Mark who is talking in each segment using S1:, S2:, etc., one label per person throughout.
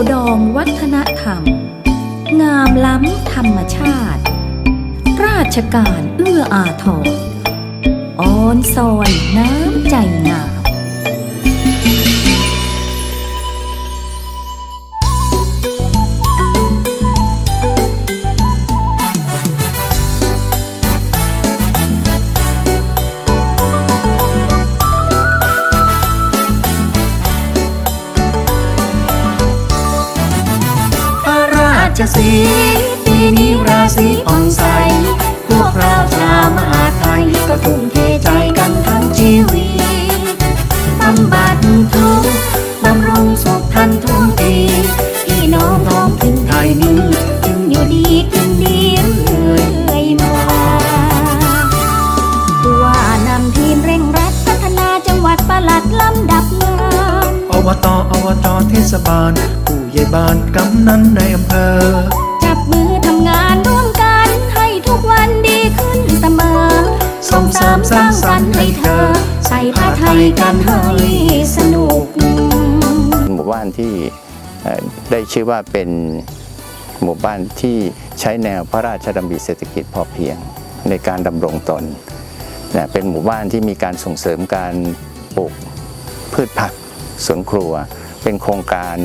S1: ยวดองวัฒนธรรม งามล้ำธรรมชาติ ราชการเอื้ออาทรออนซอยน้ำใจงาม
S2: ตอ
S1: บ
S2: จเทศบาล ผู้ใหญ่บ้านกำนันในอำเภอ
S1: จับมือทำงานร่วมกัน ให้ทุกวันดีขึ้นเสมอ
S2: ส่งเสริมสร้างสรรค์ให้เธอ
S1: ใส่ผ้าไทยกันให้สนุก
S3: หมู่บ้านที่เอ่อได้ชื่อว่าเป็นหมู่บ้านที่ใช้แนวพระราชดำริเศรษฐกิจพอเพียงในการดำรงตนนะเป็นหมู่บ้านที่มีการส่งเสริมการปลูกพืชผัก สวนครัว เป็นโครงการ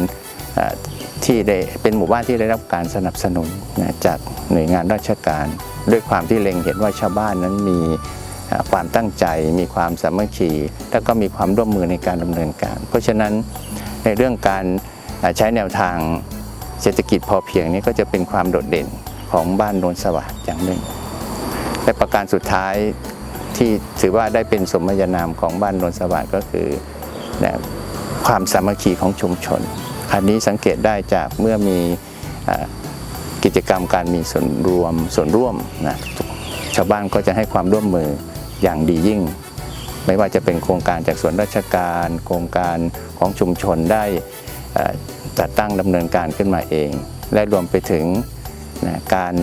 S3: ที่ได้เป็นหมู่บ้านที่ได้รับการสนับสนุนนะจากหน่วยงานราชการ ด้วยความที่เล็งเห็นว่าชาวบ้านนั้นมีความตั้งใจมีความสามัคคีแล้วก็มีความร่วมมือในการดำเนินการ เพราะฉะนั้นในเรื่องการใช้แนวทางเศรษฐกิจพอเพียงนี้ก็จะเป็นความโดดเด่นของบ้านโนนสวัสดิ์อย่างหนึ่ง และประการสุดท้ายที่ถือว่าได้เป็นสมญานามของบ้านโนนสวัสดิ์ก็คือ ความสามัคคีของชุมชน อันนี้สังเกตได้จากเมื่อมีกิจกรรมการมีส่วนรวมส่วนร่วมนะชาวบ้านก็จะให้ความร่วมมืออย่างดียิ่ง ไม่ว่าจะเป็นโครงการจากส่วนราชการ โครงการของชุมชนได้จัดตั้งดำเนินการขึ้นมาเอง และรวมไปถึงนะการ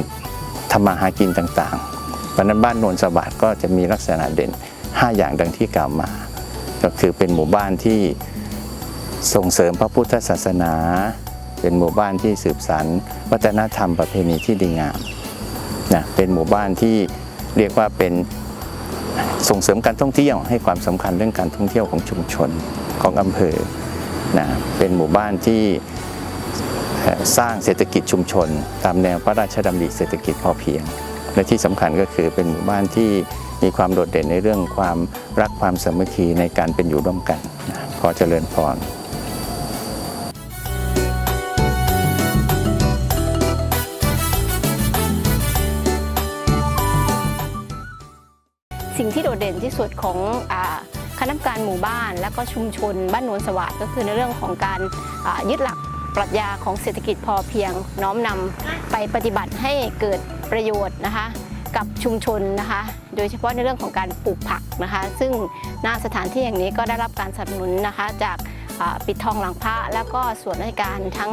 S3: ทำมาหากินต่างๆเพราะนั้นบ้านโนนสวัสดก็จะมีลักษณะเด่น 5 อย่างดังที่กล่าวมา ก็คือเป็นหมู่บ้านที่ ส่งเสริมพระพุทธศาสนา เป็นหมู่บ้านที่สืบสานวัฒนธรรมประเพณีที่ดีงามนะเป็นหมู่บ้านที่เรียกว่าเป็นส่งเสริมการท่องเที่ยวให้ความสำคัญเรื่องการท่องเที่ยวของชุมชนของอำเภอนะเป็นหมู่บ้านที่สร้างเศรษฐกิจชุมชน ตามแนวพระราชดำริเศรษฐกิจพอเพียง และที่สำคัญก็คือเป็นหมู่บ้านที่มีความโดดเด่นในเรื่องความรักความสามัคคีในการเป็นอยู่ร่วมกันนะขอเจริญพร
S4: สิ่งที่โดดเด่นที่สุดของอคณะกรรมการหมู่บ้าน และก็ชุมชนบ้านโนนสวัสด์ก็คือในเรื่องของการยึดหลักปรัชญาของเศรษฐกิจพอเพียง น้อมนำไปปฏิบัติให้เกิดประโยชน์นะคะ กับชุมชนนะคะ โดยเฉพาะในเรื่องของการปลูกผักนะคะ ซึ่งหน้าสถานที่อย่างนี้ก็ได้รับการสนับสนุนนะคะจาก ปิดทองหลังพระ แล้วก็ส่วนราชการทั้ง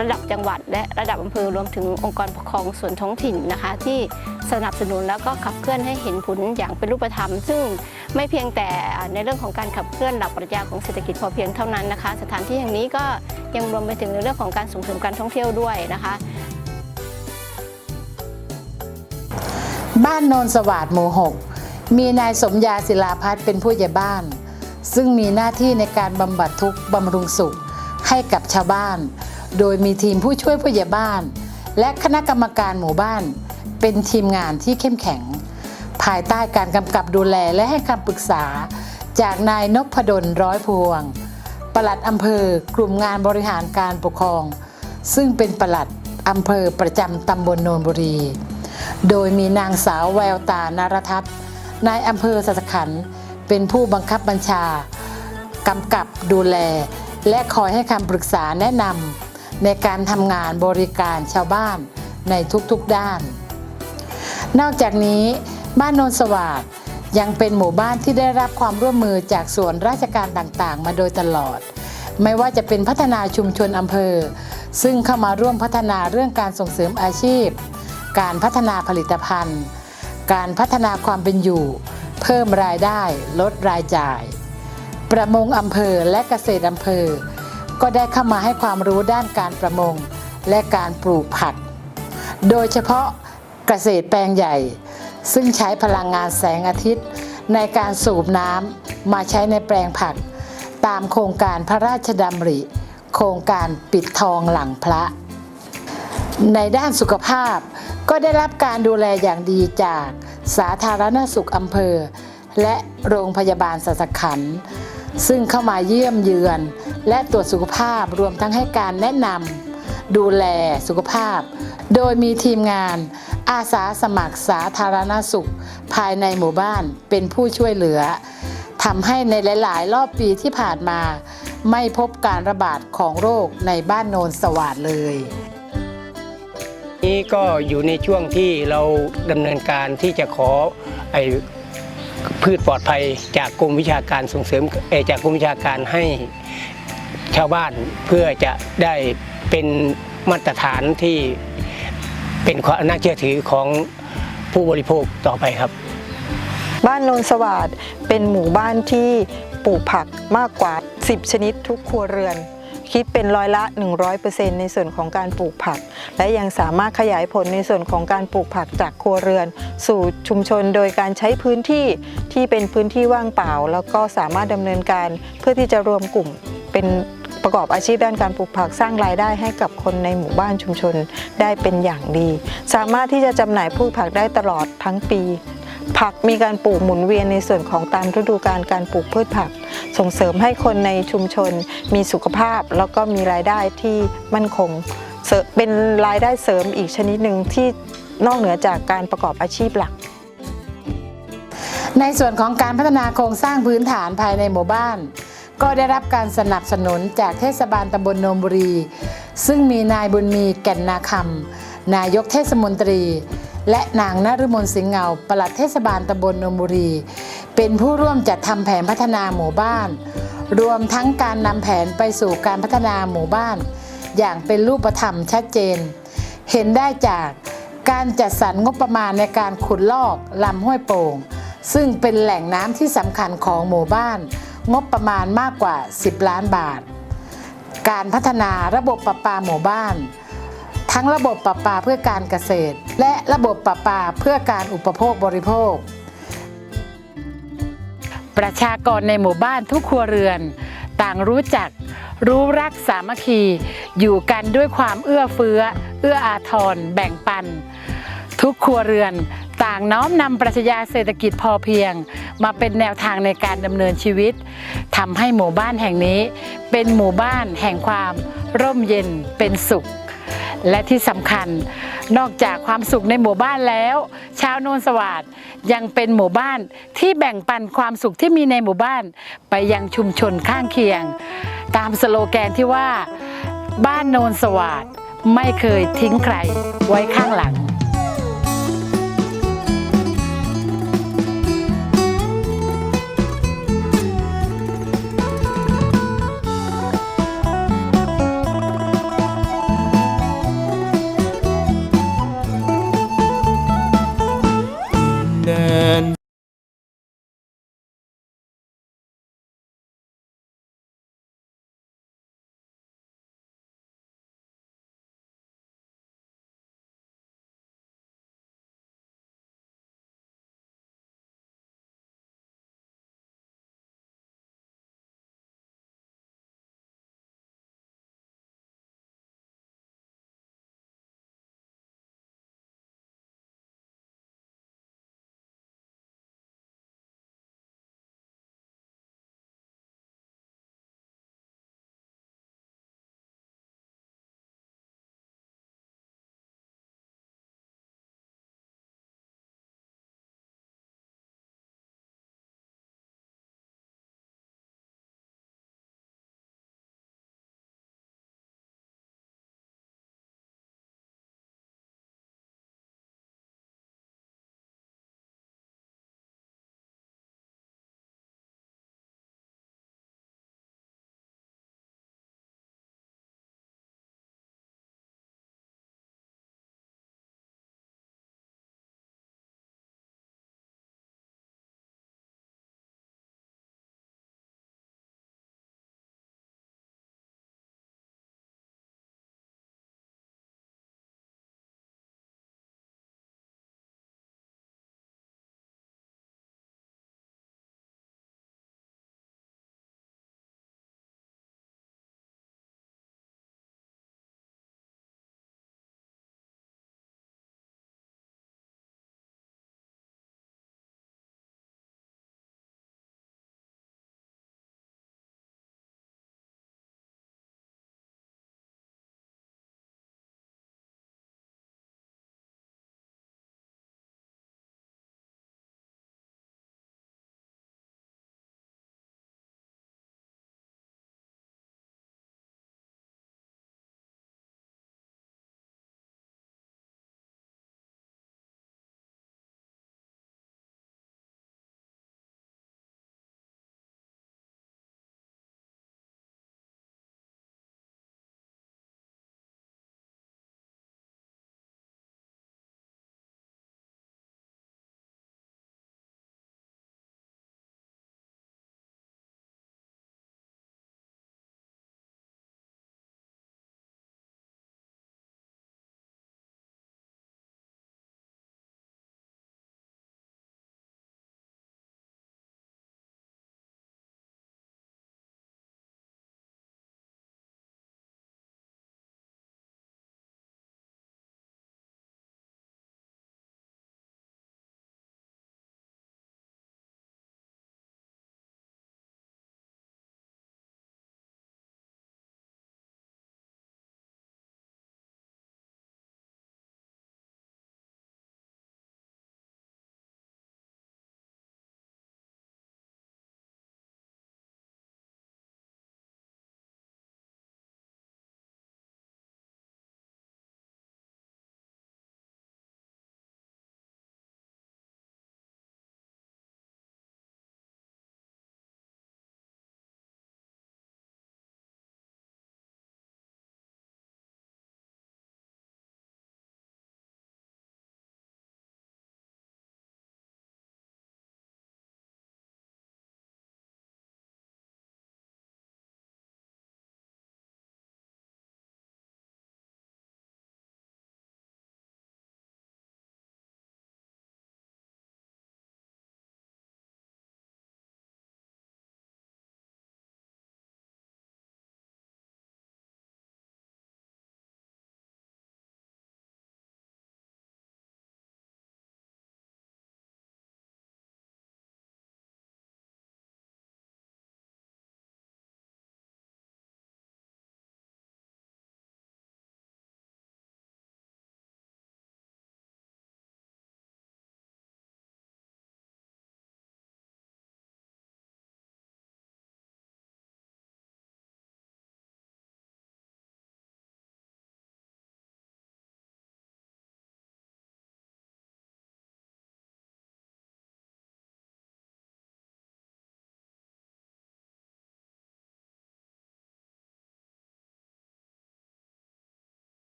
S4: ระดับจังหวัด และระดับอำเภอรวมถึงองค์กรปกครองส่วนท้องถิ่นนะคะ ที่สนับสนุนแล้วก็ขับเคลื่อนให้เห็นผลอย่างเป็นรูปธรรม ซึ่งไม่เพียงแต่ในเรื่องของการขับเคลื่อนหลักปรัชญาของเศรษฐกิจพอเพียงเท่านั้นนะคะ สถานที่อย่างนี้ก็ยังรวมไปถึงในเรื่องของการส่งเสริมการท่องเที่ยวด้วยนะคะ
S5: บ้านโนนสวัสดหมู่หกมีนายสมยาศิลาพัฒน์เป็นผู้ใหญ่บ้าน ซึ่งมีหน้าที่ในการบำบัดทุกข์บำรุงสุขให้กับชาวบ้าน โดยมีทีมผู้ช่วยผู้ใหญ่บ้าน และคณะกรรมการหมู่บ้าน เป็นทีมงานที่เข้มแข็ง ภายใต้การกำกับดูแลและให้คำปรึกษา จากนายนพดลร้อยพวง ปลัดอำเภอกลุ่มงานบริหารการปกครอง ซึ่งเป็นปลัดอำเภอประจำตำบลโนนบุรี โดยมีนางสาวแววตานารทัศน์นายอำเภอสัสขันธ์ เป็นผู้บังคับบัญชากำกับดูแล และคอยให้คำปรึกษาแนะนำในการทำงานบริการชาวบ้านในทุกๆด้าน นอกจากนี้บ้านโนนสวัสดยังเป็นหมู่บ้านที่ได้รับความร่วมมือจากส่วนราชการต่างๆ มาโดยตลอด ไม่ว่าจะเป็นพัฒนาชุมชนอำเภอ ซึ่งเข้ามาร่วมพัฒนาเรื่องการส่งเสริมอาชีพ การพัฒนาผลิตภัณฑ์ การพัฒนาความเป็นอยู่ เพิ่มรายได้ ลดรายจ่าย ประมงอำเภอและเกษตรอำเภอ ก็ได้เข้ามาให้ความรู้ด้านการประมงและการปลูกผัก โดยเฉพาะเกษตรแปลงใหญ่ ซึ่งใช้พลังงานแสงอาทิตย์ ในการสูบน้ำมาใช้ในแปลงผัก ตามโครงการพระราชดำริ โครงการปิดทองหลังพระ ในด้านสุขภาพก็ได้รับการดูแลอย่างดีจาก สาธารณสุขอำเภอ และโรงพยาบาลสัสขัน ซึ่งเข้ามาเยี่ยมเยือน และตรวจสุขภาพรวมทั้งให้การแนะนำดูแลสุขภาพ โดยมีทีมงาน อาสาสมัครสาธารณสุข ภายในหมู่บ้านเป็นผู้ช่วยเหลือทำให้ในหลาย ๆ รอบปีที่ผ่านมา ไม่พบการระบาดของโรคในบ้านโนนสวาดเลย
S6: นี้ก็อยู่ในช่วงที่เราดำเนินการที่จะขอไอ้พืชปลอดภัยจากกรมวิชาการส่งเสริมเอ่อจากกรมวิชาการให้ชาวบ้านเพื่อจะได้เป็นมาตรฐานที่เป็นความน่าเชื่อถือของผู้บริโภคต่อไปครับ
S7: บ้านโนนสวาดเป็นหมู่บ้านที่ปลูกผักมากกว่า 10 ชนิดทุกครัวเรือน คิดเป็นร้อยละ 100%ในส่วนของการปลูกผัก และยังสามารถขยายผลในส่วนของการปลูกผักจากครัวเรือน สู่ชุมชนโดยการใช้พื้นที่ที่เป็นพื้นที่ว่างเปล่า แล้วก็สามารถดำเนินการเพื่อที่จะรวมกลุ่มเป็นประกอบอาชีพด้านการปลูกผักสร้างรายได้ให้กับคนในหมู่บ้านชุมชนได้เป็นอย่างดี สามารถที่จะจำหน่ายพืชผักได้ตลอดทั้งปี ผักมีการปลูกหมุนเวียนในส่วนของตามฤดูกาลการปลูกพืชผัก ส่งเสริมให้คนในชุมชนมีสุขภาพ แล้วก็มีรายได้ที่มั่นคงเป็นรายได้เสริมอีกชนิดหนึ่งที่นอกเหนือจากการประกอบอาชีพหลัก
S5: ในส่วนของการพัฒนาโครงสร้างพื้นฐานภายในหมู่บ้าน ก็ได้รับการสนับสนุนจากเทศบาลตำบลโนมบุรี ซึ่งมีนายบุญมีแก่นนาคำนายกเทศมนตรี และนางนฤมลสิงห์เงาปลัดเทศบาลตำบลโนมบุรี เป็นผู้ร่วมจัดทำแผนพัฒนาหมู่บ้าน รวมทั้งการนำแผนไปสู่การพัฒนาหมู่บ้าน อย่างเป็นรูปธรรมชัดเจน เห็นได้จากการจัดสรรงบประมาณในการขุดลอกลำห้วยโป่ง ซึ่งเป็นแหล่งน้ำที่สำคัญของหมู่บ้าน งบประมาณมากกว่า 10 ล้านบาท การพัฒนาระบบประปาหมู่บ้าน ทั้งระบบประปาเพื่อการเกษตร และระบบประปาเพื่อการอุปโภคบริโภค ประชากรในหมู่บ้านทุกครัวเรือน ต่างรู้จัก รู้รักสามัคคี อยู่กันด้วยความเอื้อเฟื้อ เอื้ออาทร แบ่งปัน ทุกครัวเรือนต่างน้อมนำปรัชญาเศรษฐกิจพอเพียง มาเป็นแนวทางในการดำเนินชีวิตทำให้หมู่บ้านแห่งนี้ เป็นหมู่บ้านแห่งความร่มเย็นเป็นสุข และที่สำคัญนอกจากความสุขในหมู่บ้านแล้ว ชาวโนนสวัสดยังเป็นหมู่บ้านที่แบ่งปันความสุขที่มีในหมู่บ้าน ไปยังชุมชนข้างเคียง ตามสโลแกนที่ว่า บ้านโนนสวัสดไม่เคยทิ้งใครไว้ข้างหลัง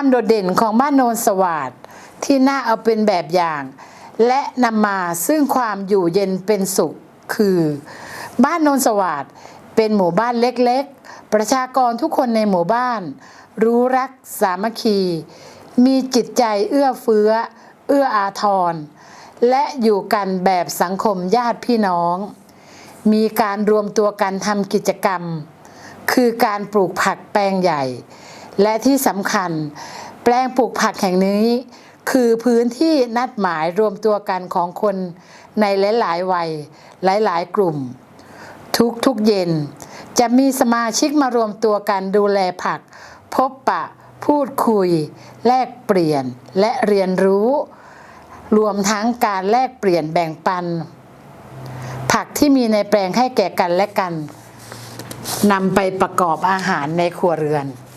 S5: ความโดดเด่นของบ้านโนนสวัสดที่น่าเอาเป็นแบบอย่าง และนำมาซึ่งความอยู่เย็นเป็นสุขคือ บ้านโนนสวัสดเป็นหมู่บ้านเล็กๆ ประชากรทุกคนในหมู่บ้าน รู้รักสามัคคี มีจิตใจเอื้อเฟื้อ เอื้ออาทร และอยู่กันแบบสังคมญาติพี่น้อง มีการรวมตัวกันทำกิจกรรม คือการปลูกผักแปลงใหญ่ และที่สำคัญ แปลงปลูกผักแห่งนี้ คือพื้นที่นัดหมายรวมตัวกันของคนในหลายๆวัยหลายๆ กลุ่ม ทุกทุกๆเย็น จะมีสมาชิกมารวมตัวกันดูแลผัก พบปะ พูดคุย แลกเปลี่ยนและเรียนรู้ รวมทั้งการแลกเปลี่ยนแบ่งปัน ผักที่มีในแปลงให้แก่กันและกันนำไปประกอบอาหารในครัวเรือน